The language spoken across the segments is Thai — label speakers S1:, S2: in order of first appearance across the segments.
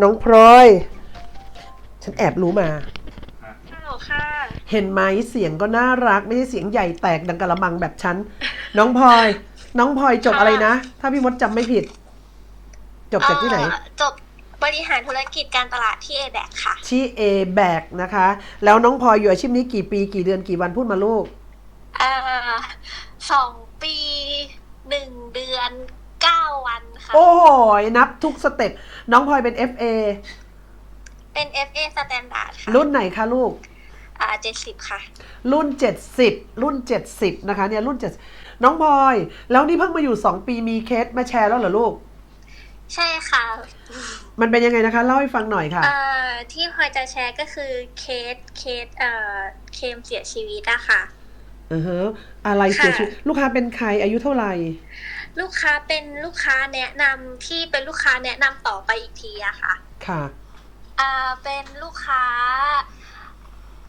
S1: น้องพลอย ฉันแอบรู้มา
S2: ฮัลโหลค่ะ
S1: เห็นไหมเสียงก็น่ารัก ไม่ใช่เสียงใหญ่แตกดังกะละมังแบบฉัน น้องพลอย น้องพลอยจบ
S2: ค่ะ
S1: อะไรนะ ถ้าพี่มดจำไม่ผิด จบจากที่ไหน
S2: เอ่อจบบริหารธุรกิจการตลาดที่ a อ a c ค่ะ
S1: ที่เอแบกนะคะ แล้วน้องพลอยอยู่อาชีพนี้กี่ปีกี่เดือนกี่วันพูดมาลูก
S2: เอ่อสองปีหนึ่งเดือน เก้าวันค่ะ
S1: โอ้โหนับทุกสเต็ปน้องพลอยเป็น FA
S2: เป็น FA Standard ค่ะ
S1: รุ่นไหนคะลูก
S2: อ่าเจ็ดสิบค่ะ
S1: รุ่น 70 รุ่น 70 นะคะเนี่ยรุ่น7น้องพลอย แล้วนี่เพิ่งมาอยู่ 2 ปีมีเคสมาแชร์แล้วเหรอลูก
S2: ใช่ค่ะ
S1: มันเป็นยังไงนะคะ เล่าให้ฟังหน่อยค่ะ
S2: เอ่อที่พลอยจะแชร์ก็คือเคสเคสเอ่อเคมเสียชีวิตอะค่ะ
S1: อือฮะอะไรเสีย
S2: ค่ะ
S1: ชีวิตลูกค้าเป็นใครอายุเท่าไหร่
S2: ลูกค้าเป็นลูกค้าแนะนำที่เป็นลูกค้าแนะนำต่อไปอีกทีอะค่ะ
S1: ค่ะ
S2: อ่าเป็นลูกค้า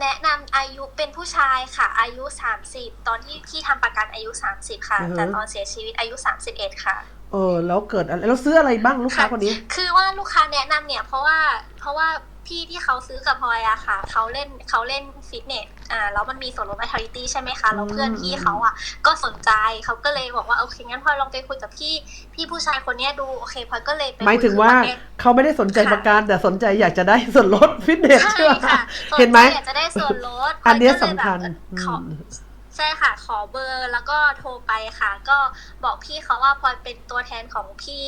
S2: แนะนำอายุเป็นผู้ชายค่ะ อายุ 30 ตอนที่ที่ทำประกันอายุ 30 ค่ะ
S1: อือฮึ
S2: แต่ตอนเสียชีวิตอายุ 31 ค่ะ
S1: เออ แล้วเกิดอะไรแล้วซื้ออะไรบ้างลูกค้าคนนี้
S2: คือว่าลูกค้าแนะนำเนี่ยเพราะว่าเพราะว่า พี่ที่เขาซื้อกับพลอยอะค่ะเขาเล่นเขาเล่นฟิตเนสอ่าแล้วมันมีส่วนลด vitality ใช่ไหมคะแล้วเพื่อนพี่เขาอะก็สนใจเขาก็เลยบอกว่าโอเคงั้นพลอยลองไปคุยกับพี่พี่ผู้ชายคนเนี้ยดูโอเคพลอยก็เลยไป
S1: หมายถึงว่า
S2: คุยกับ
S1: เขาไม่ได้สนใจ
S2: ค่ะ
S1: ประกันแต่สนใจอยากจะได้ส่วนลดฟิตเนส
S2: ใช่
S1: ใช่ไหม
S2: ค่ะ
S1: เห็นไหม
S2: สใจอยากจะได้ส่วนลด
S1: อันเนี้ย
S2: พลยก็ลย
S1: สำคัญ
S2: แบบขอ
S1: อืม
S2: ใช่ค่ะ ขอเบอร์แล้วก็โทรไปค่ะ ก็บอกพี่เขาว่าพลอยเป็นตัวแทนของพี่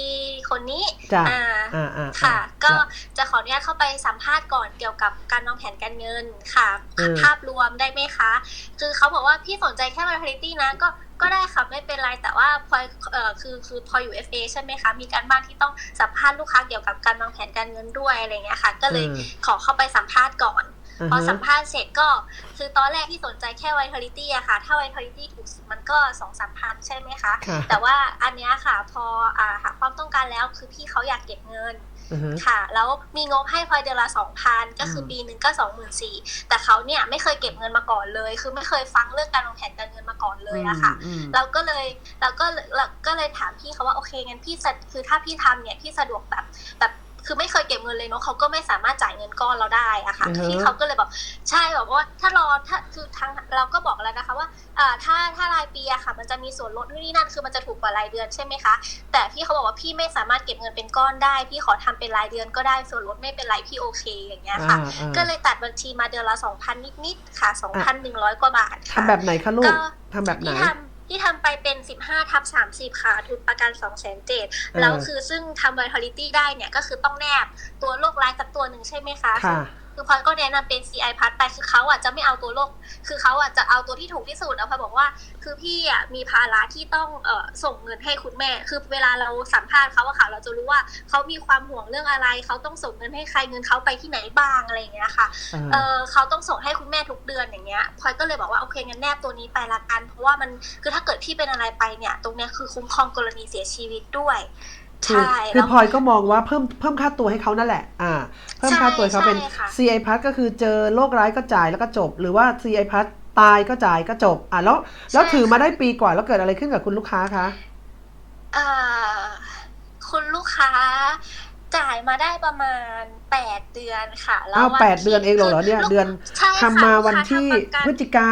S2: คนนี้
S1: จ้ะ
S2: อ่า
S1: อ่าอ่า
S2: ค่ะ
S1: อ่า
S2: ก็จะขออนุญาตเข้าไปสัมภาษณ์ก่อนเกี่ยวกับการวางแผนการเงินค่ะ
S1: เออ
S2: ภาพรวมได้ไหมคะ คือเขาบอกว่าพี่สนใจแค่ vitality นะก็ก็ได้ค่ะไม่เป็นไรแต่ว่าพลอยเอ่อคือคือพลอยอยู่ FA ใช่ไหมคะมีการบ้านที่ต้องสัมภาษณ์ลูกค้าเกี่ยวกับการวางแผนการเงินด้วยอะไรเงี้ยค่ะ ก็เลย
S1: เออ
S2: ขอเข้าไปสัมภาษณ์ก่อน
S1: อ่า
S2: พอ
S1: ฮะ
S2: สัมภาษณ์เสร็จก็คือตอนแรกที่สนใจแค่ vitality อะค่ะ ถ้า vitality ถูกสุดมันก็สองสามพันใช่ไหมคะ
S1: ค่ะ
S2: แต่ว่าอันเนี้ยค่ะพออ่าหาความต้องการแล้วคือพี่เขาอยากเก็บเงิน
S1: อือฮะ
S2: ค่ะ แล้วมีงบให้พลอยเดือนละสองพันก็คืออ
S1: ม
S2: ปีหนึ่งก็สองหมื่นสี่แต่เขาเนี่ยไม่เคยเก็บเงินมาก่อนเลย คือไม่เคยฟังเรื่องการวางแผนการเงินมาก่อนเลยอะค่ะ
S1: อืม
S2: เราก็เลยเราก็เลยเราก็เลยถามพี่เขาว่าโอเคงั้นพี่สะคือถ้าพี่ทำเนี่ยพี่สะดวกแบบแบบ คือไม่เคยเก็บเงินเลยเนาะเขาก็ไม่สามารถจ่ายเงินก้อนเราได้อะค่ะ
S1: อือฮะ
S2: พี่เขาก็เลยบอกใช่บอกว่าถ้ารอถ้าคือทางเราก็บอกแล้วนะคะว่าอ่าถ้าถ้ารายปีอะค่ะ มันจะมีส่วนลดนู่นนี่นั่นคือมันจะถูกกว่ารายเดือนใช่ไหมคะแต่พี่เขาบอกว่าพี่ไม่สามารถเก็บเงินเป็นก้อนได้ พี่ขอทำเป็นรายเดือนก็ได้ส่วนลดไม่เป็นไรพี่โอเคอย่างเงี้ยค่ะ
S1: อ่าอ่า
S2: ก็เลยตัดบัญชีมาเดือนละสองพันนิดๆค่ะสองพันหนึ่งร้อยกว่าบาทค่ะ
S1: ทำแบบไหนคะลูก
S2: ก็
S1: ทำแบบไหน
S2: ที่ทำ ที่ทำไปเป็น 15ทับ30 ค่ะ ทุนประกัน2 0 0 0 0 0
S1: อ
S2: แล้วคือซึ่งทำ vitality ได้เนี่ยก็คือต้องแนบตัวโรคร้ายสักตัวหนึ่งใช่ไหมคะ
S1: ค่ะ
S2: คือพลอยก็แนะนำเป็น CI พัดไปคือเขาอะจะไม่เอาตัวโรคคือเขาอะจะเอาตัวที่ถูกที่สุดแล้วพลอยบอกว่า คือพี่อะมีภาระที่ต้องเอ่อส่งเงินให้คุณแม่ คือเวลาเราสัมภาษณ์เขาอะค่ะเราจะรู้ว่าเขามีความห่วงเรื่องอะไร เขาต้องส่งเงินให้ใครเงินเขาไปที่ไหนบ้างอะไรอย่างเงี้ยค่ะเออเขาต้องส่งให้คุณแม่ทุกเดือนอย่างเงี้ยพลอยก็เลยบอกว่าโอเคงั้นแนบตัวนี้ไปละกัน เพราะว่ามันคือถ้าเกิดพี่เป็นอะไรไปเนี่ย ตรงเนี้ยคือคุ้มครองกรณีเสียชีวิตด้วย
S1: คือ
S2: ใช่
S1: คือ
S2: แล้ว
S1: พลอยก็มองว่าเพิ่มเพิ่มค่าตัวให้เขานั่นแหละ อ่า เพิ่มค่าตัวให้เขาเป็น
S2: ใช่ค่ะ
S1: CI พัทก็คือเจอโรคร้ายก็จ่ายแล้วก็จบ หรือว่า CI พัทตายก็จ่ายก็จบ อะแล้วแล้วถือมาได้ปีกว่าแล้วเกิดอะไรขึ้นกับคุณลูกค้าคะ
S2: เอ่อคุณลูกค้าจ่ายมาได้ประมาณแปดเดือนค่ะ แล้ว
S1: อ้าว
S2: วัน
S1: แปด
S2: ที่
S1: เดือนเองเหรอเนี่ย
S2: คืลูก
S1: เดือน
S2: ใช่ค่ะ
S1: ทำมา
S2: ลูกค้
S1: วันที่
S2: ทำประกัน
S1: พฤศจิกา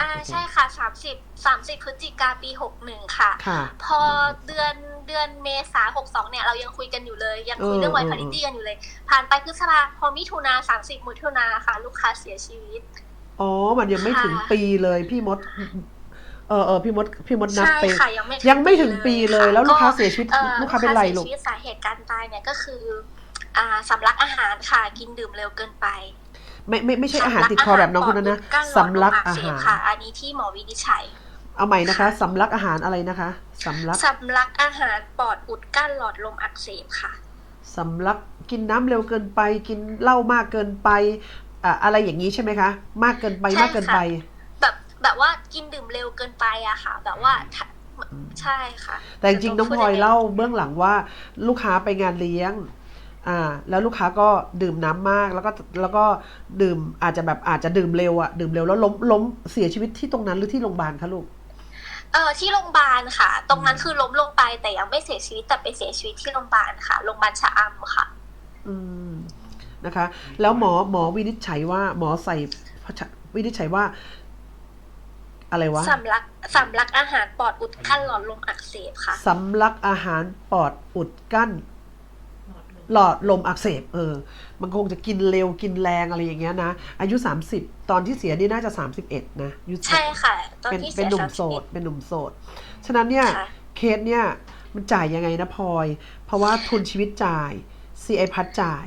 S2: อ่าใช่ค่ะสามสิบสามสิบพฤศจิกาปีหกหนึ่งค่ะ
S1: ค่ะ
S2: พอเดือนเดือนเมษาหกสองเนี่ยเรายังคุยกันอยู่เลย ยังคุย
S1: เออ
S2: เรื่อง
S1: เอ
S2: ไว
S1: อ
S2: ท์พาริตี้กันอยู่เลย ผ่านไปพฤษภาพอมิถุนาสามสิบมิถุนาค่ะ ลูกค้าเสียชีวิต
S1: อ๋อ มันยังไม่ถึง
S2: ค่ะ
S1: ปีเลยพี่มด เออเออพี่มดพี่มดนับ
S2: ใช่
S1: ไป
S2: ค่ะยังไม่
S1: ยังไม่ถึงปีเลย
S2: ค่ะ
S1: แล้วลูกค้าเสียชีวิต
S2: อ่อ
S1: ลูกค้าเป็นไร
S2: เสีย
S1: ลูก
S2: ชีวิตสาเหตุการตายเนี่ยก็คือ อ่าสำลักอาหารค่ะกินดื่มเร็วเกินไป
S1: ไม่ไม่ไม่ใช่อาหารติดคอแบบน้องคนนั้นนะ
S2: สำลัก
S1: สำลักอา
S2: อาหารปอดอุดกั้นหลอดลมอักเสบ
S1: หาร
S2: ค่ะ อันนี้ที่หมอวินิจฉัย
S1: เอาใหม่นะคะสำลักอาหารอะไรนะคะสำลัก
S2: สำลักอาหารปอดอุดกั้นหลอดลมอักเสบค่ะ
S1: สำลักกินน้ำเร็วเกินไป กินเหล้ามากเกินไปอะอะไรอย่างนี้ใช่ไหมคะ มากเกินไป
S2: ใช่
S1: มากเกินไป
S2: แบบแบบว่ากินดื่มเร็วเกินไปอะค่ะ แบบว่าถ้าใช่ค่ะ
S1: แต่จริงๆน้องพลอยเล่าเบื้องหลังว่าลูกค้าไปงานเลี้ยง อ่าแล้วลูกค้าก็ดื่มน้ำมากแล้วก็แล้วก็ดื่มอาจจะแบบอาจจะดื่มเร็วอะดื่มเร็วแล้วล้มล้มเสียชีวิตที่ตรงนั้นหรือที่โรงพยาบาลคะลูก
S2: เออที่โรงพยาบาลค่ะ ตรงนั้นคือล้มลงไปแต่ยังไม่เสียชีวิตแต่ไปเสียชีวิตที่โรงพยาบาลค่ะโรงพยาบาลชะอำค่ะ
S1: อืมนะคะ แล้วหมอหมอวินิจฉัยว่า หมอใส่วินิจฉัยว่า อะไรวะ
S2: สำลักสำลักอาหารปอดอุดกั้นหลอดลมอักเสบค่ะ
S1: สำลักอาหารปอดอุดกั้น หลอดลมอักเสบเออ มันคงจะกินเร็วกินแรงอะไรอย่างเงี้ยนะ อายุ 30 ตอนที่เสียนี่น่าจะ 31 นะอายุ
S2: ใช่ค่ะ ตอน
S1: เป็น
S2: ที่
S1: เป็
S2: เสี
S1: น
S2: ย
S1: หนุ่ม
S2: สาม
S1: โส
S2: สิบ
S1: ดเป็นหนุ่มโสด ฉะนั้นเนี่ย
S2: ค่ะ
S1: เคสเนี่ย มันจ่ายยังไงนะพลอย เพราะว่าทุนชีวิตจ่าย CI พัดจ่าย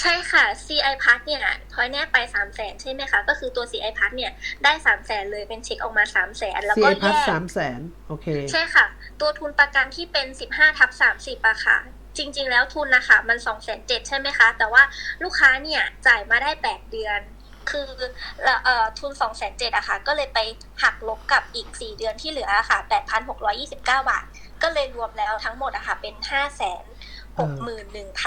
S2: ใช่ค่ะ CI พัทเนี่ยพอยแน่ไป3 0 0แสนใช่ไหมคะ ก็คือตัว CI พัทเนี่ยได้3 0 0แสนเลยเป็นเช็คออกมา3 0 0แสนแล้วก็
S1: CI พัด
S2: แยก
S1: สามแสนโอเค
S2: ใช่ค่ะ ตัวทุนประกันที่เป็น 15ทับ30อะค่ะ จริง ๆ แล้วทุนนะคะมัน2 7 0 0 0ใช่ไหมคะ แต่ว่าลูกค้าเนี่ยจ่ายมาได้ 8 เดือน คือเอ่อทุน2 7 0 0 0อะค่ะก็เลยไปหักลบกับอีก 4 เดือนที่เหลืออะค่ะ 8,629 บาท ก็เลยรวมแล้วทั้งหมดอะค่ะเป็น 5 6 1 3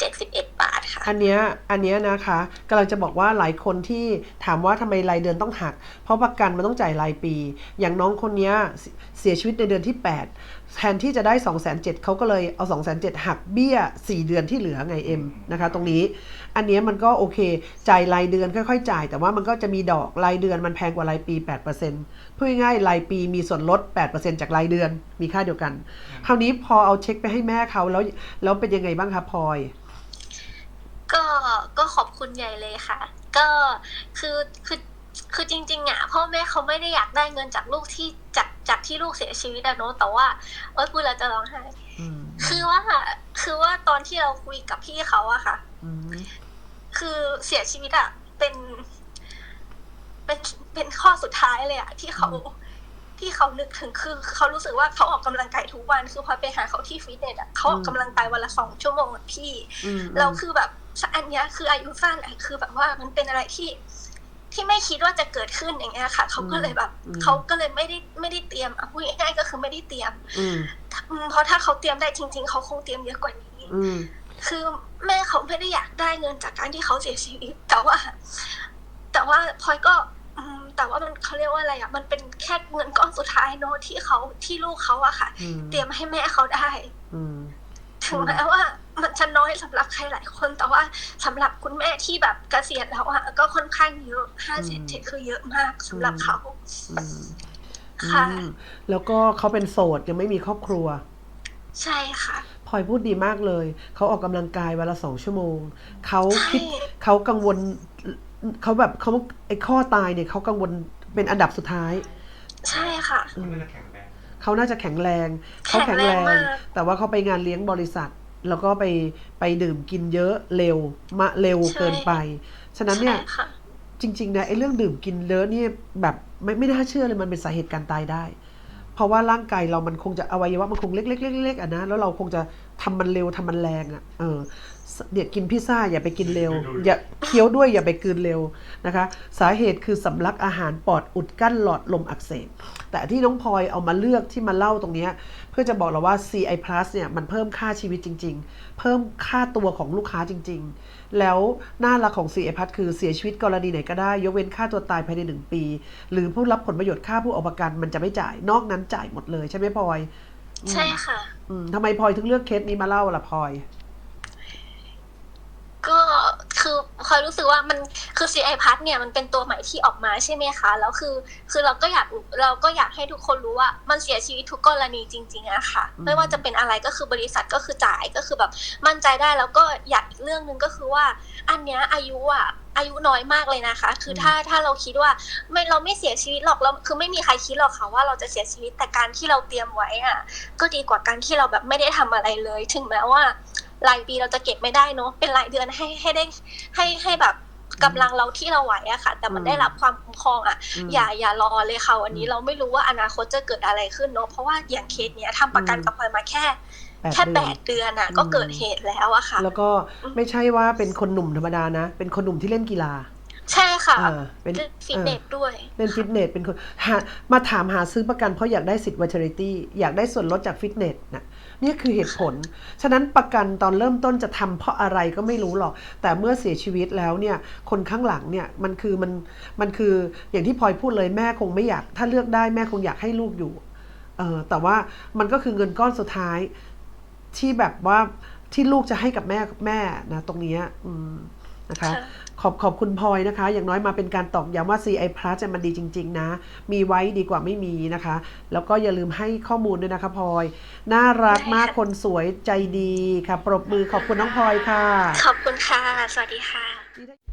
S2: 7 1 บาทค่ะ
S1: อันเนี้ย อันเนี้ยนะคะกำลังจะบอกว่าหลายคนที่ถามว่าทำไมรายเดือนต้องหัก เพราะประกันมันต้องจ่ายรายปี อย่างน้องคนเนี้ยเสเสียชีวิตในเดือนที่ 8แทนที่จะได้ 2 7 0 0 0เขาก็เลยเอา 2 7 0 0หักเบี้ย 4 เดือนที่เหลือไงเอ็มนะคะ ตรงนี้ อันเนี้ยมันก็โอเค จ่ายรายเดือนค่อยๆ จ่าย แต่ว่ามันก็จะมีดอกรายเดือนมันแพงกว่ารายปี 8%พูดง่ายๆรายปีมีส่วนลด 8%จากรายเดือนมีค่าเดียวกัน คราวนี้พอเอาเช็คไปให้แม่เขาแล้วแล้วเป็นยังไงบ้างคะพลอย
S2: ก็ก็ขอบคุณใหญ่เลยค่ะ ก็คือคือคือจริงๆอะพ่อแม่เขาไม่ได้อยากได้เงินจากลูกที่จาก จากที่ลูกเสียชีวิตอะเนาะแต่ว่าเอ้ยพูดแล้วจะร้องไห้
S1: อืม
S2: คือว่าคือว่าตอนที่เราคุยกับพี่เขาอะค่ะ
S1: อืม
S2: คือเสียชีวิตอะเป็น เป็นเป็นข้อสุดท้ายเลยอะที่เขาที่เขานึกถึงคือ เขารู้สึกว่าเขาออกกำลังกายทุกวันคือพอไปหาเขาที่ฟิตเนสอะเขาออกกำลังกายวันละสองชั่วโมงอะพี่
S1: อืม
S2: เราคือแบบอันเนี้ยคืออายุสั้นอะคือแบบว่ามันเป็นอะไรที่ ที่ไม่คิดว่าจะเกิดขึ้นอย่างเงี้ยค่ะเขาก็เลยแบบเขาก็เลยไม่ได้ไม่ได้เตรียมอะพูดง่ายๆก็คือไม่ได้เตรียม
S1: อืม
S2: อืมเพราะถ้าเขาเตรียมได้จริง ๆเขาคงเตรียมเยอะกว่านี้
S1: อืม
S2: คือแม่เขาไม่ได้อยากได้เงินจากการที่เขาเสียชีวิตแต่ว่า แต่ว่าพลอยก็อืมแต่ว่ามันเขาเรียกว่าอะไรอะมันเป็นแค่เงินก้อนสุดท้ายเนอะที่เขาที่ลูกเขาอะค่ะ
S1: อืม
S2: เตรียมให้แม่เขาได้
S1: อืม
S2: ถึงแม้ว่ามันจะน้ อยสำหรับใครหลายคน แต่ว่าสำหรับคุณแม่ที่แบบเกษียณแล้วอะก็ค่อนข้างเยอะห้าสิบเจ็ดคือเยอะมากสำหรับเขา
S1: อืม
S2: ค่ะ
S1: อืมแล้วก็เขาเป็นโสดยังไม่มีครอบครัว
S2: ใช่ค่ะ
S1: พลอยพูดดีมากเลย เขาออกกำลังกายวันละสองชั่วโมง เขาคิด
S2: ใช่
S1: เขากังวลเขาแบบเขาไอ้ข้อตายเนี่ยเขากังวลเป็นอันดับสุดท้าย
S2: ใช่ค่ะ
S1: อืม
S3: มันจะแข็งแรง
S1: เขาน่าจะแข็งแรง เขาแข็งแร
S2: แข็งแรง
S1: ง
S2: มาก
S1: แต่ว่าเขาไปงานเลี้ยงบริษัท แล้วก็ไปไปดื่มกินเยอะเร็วมาเร็วเกินไป ฉะนั้นเนี่ย
S2: ใช่ค่ะ
S1: จริงๆนะไอ้เรื่องดื่มกินเยอะนี่แบบไม่ไม่น่าเชื่อเลยมันเป็นสาเหตุการตายได้ เพราะว่าร่างกายเรามันคงจะอวัยวะมันคงเล็กๆๆๆอะนะแล้วเราคงจะทำมันเร็วทำมันแรงอะเออ เนี่ยกินพิซซ่าอย่าไปกินเร็ว อย่าเคี้ยวด้วยอย่าไปกลืนเร็วนะคะ สาเหตุคือสำลักอาหารปอดอุดกั้นหลอดลมอักเสบแต่ที่น้องพลอยเอามาเลือกที่มาเล่าตรงเนี้ยเพื่อจะบอกเราว่า CI Plus เนี่ยมันเพิ่มค่าชีวิตจริง ๆ เพิ่มค่าตัวของลูกค้าจริง ๆ แล้วหน้ารักของ CI Plus คือเสียชีวิตกรณีไหนก็ได้ ยกเว้นค่าตัวตายภายในหนึ่งปี หรือผู้รับผลประโยชน์ค่าผู้เอาประกันมันจะไม่จ่ายนอกนั้นจ่ายหมดเลยใช่ไหมพลอย
S2: ใช่ค่ะ
S1: อืมทำไมพลอยถึงเลือกเคสนี้มาเล่าล่ะพลอย
S2: ก็ คือคอยรู้สึกว่ามันคือ CI พัทเนี่ยมันเป็นตัวใหม่ที่ออกมาใช่ไหมคะแล้วคือ คือเราก็อยากเราก็อยากให้ทุกคนรู้ว่ามันเสียชีวิตทุกกรณีจริงๆอะค่ะ
S1: อืม
S2: ไม่ว่าจะเป็นอะไรก็คือบริษัทก็คือจ่ายก็คือแบบมั่นใจได้แล้วก็อยากอีกเรื่องหนึ่งก็คือว่า อันเนี้ยอายุอะอายุน้อยมากเลยนะคะ คือถ้าถ้าเราคิดว่าไม่เราไม่เสียชีวิตหรอกเราคือไม่มีใครคิดหรอกค่ะว่าเราจะเสียชีวิตแต่การที่เราเตรียมไว้อะก็ดีกว่าการที่เราแบบไม่ได้ทำอะไรเลย ถึงแม้ว่า รายปีเราจะเก็บไม่ได้เนอะเป็นรายเดือนให้ให้ได้ให้ให้แบบกำลังเราที่เราไหวอะค่ะ แต่มัน
S1: อืม
S2: ได้รับความคุ้มครองอะ
S1: อืม
S2: อย่าอย่ารอเลยค่ะวันนี้
S1: อืม
S2: เราไม่รู้ว่าอนาคตจะเกิดอะไรขึ้นเนอะเพราะว่าอย่างเคสเนี้ยทำประกัน
S1: อืม
S2: กับพลอยมาแค่
S1: แปด
S2: แค่
S1: เดื
S2: แป
S1: อน
S2: ดเดือนอะ
S1: อืม
S2: ก็เกิดเหตุแล้วอะค่ะ
S1: แล้วก็ไม่ใช่ว่าเป็นคนหนุ่มธรรมดานะ เป็นคนหนุ่มที่เล่นกีฬา
S2: ใช่ค่ะ
S1: อ่าเป็น
S2: เล่นฟิตเนสด้วย
S1: เล่นฟิตเนสเป็นคนหามาถามหาซื้อประกันเพราะอยากได้สิทธิ์ vitality อยากได้ส่วนลดจากฟิตเนสนะ นี่คือเหตุผล ฉะนั้นประกันตอนเริ่มต้นจะทำเพราะอะไรก็ไม่รู้หรอก แต่เมื่อเสียชีวิตแล้วเนี่ยคนข้างหลังเนี่ยมันคือมันมันคืออย่างที่พลอยพูดเลยแม่คงไม่อยาก ถ้าเลือกได้แม่คงอยากให้ลูกอยู่เออแต่ว่ามันก็คือเงินก้อนสุดท้ายที่แบบว่าที่ลูกจะให้กับแม่แม่นะตรงเนี้ยอืม นะคะ
S2: ค่ะ
S1: ขอบขอบคุณพลอยนะคะ อย่างน้อยมาเป็นการตอกย้ำว่า CI Plus จะมันดีจริง ๆ นะ มีไว้ดีกว่าไม่มีนะคะ แล้วก็อย่าลืมให้ข้อมูลด้วยนะคะพลอย น่ารักมาก
S2: ได้ค่ะ
S1: คนสวยใจดีค่ะ ปรบมือขอบคุณน้องพลอยค่ะ
S2: ขอบคุณค่ะ สวัสดีค่ะ